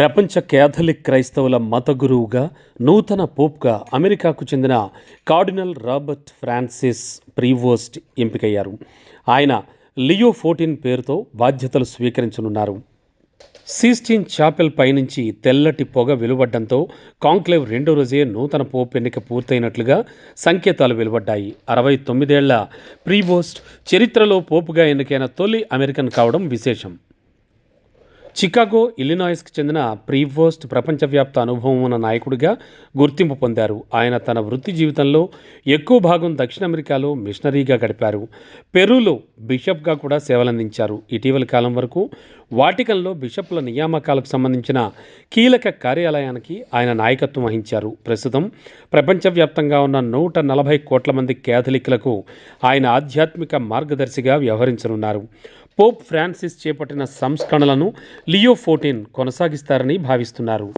ప్రపంచ క్యాథలిక్ క్రైస్తవుల మత గురువుగా నూతన పోప్గా అమెరికాకు చెందిన కార్డినల్ రాబర్ట్ ఫ్రాన్సిస్ ప్రీవోస్ట్ ఎంపికయ్యారు. ఆయన లియో ఫోర్టీన్ పేరుతో బాధ్యతలు స్వీకరించనున్నారు. సీస్టీన్ చాపెల్ పైనుంచి తెల్లటి పొగ వెలువడ్డంతో కాంక్లేవ్ రెండో రోజే నూతన పోప్ ఎన్నిక పూర్తయినట్లుగా సంకేతాలు వెలువడ్డాయి. అరవై తొమ్మిదేళ్ళ ప్రీవోస్ట్ చరిత్రలో పోపుగా ఎన్నికైన తొలి అమెరికన్ కావడం విశేషం. చికాగో ఇల్లినాయిస్కి చెందిన ప్రీవోస్ట్ ప్రపంచవ్యాప్త అనుభవం ఉన్న నాయకుడిగా గుర్తింపు పొందారు. ఆయన తన వృత్తి జీవితంలో ఎక్కువ భాగం దక్షిణ అమెరికాలో మిషనరీగా గడిపారు. పెరూలో బిషప్గా కూడా సేవలందించారు. ఇటీవలి కాలం వరకు వాటికన్లో బిషప్ల నియామకాలకు సంబంధించిన కీలక కార్యాలయానికి ఆయన నాయకత్వం వహించారు. ప్రస్తుతం ప్రపంచవ్యాప్తంగా ఉన్న నూట నలభై కోట్ల మంది క్యాథలిక్లకు ఆయన ఆధ్యాత్మిక మార్గదర్శిగా వ్యవహరించనున్నారు. పోప్ ఫ్రాన్సిస్ చేపట్టిన సంస్కరణలను లియో ఫోర్టీన్ కొనసాగిస్తారని భావిస్తున్నారు.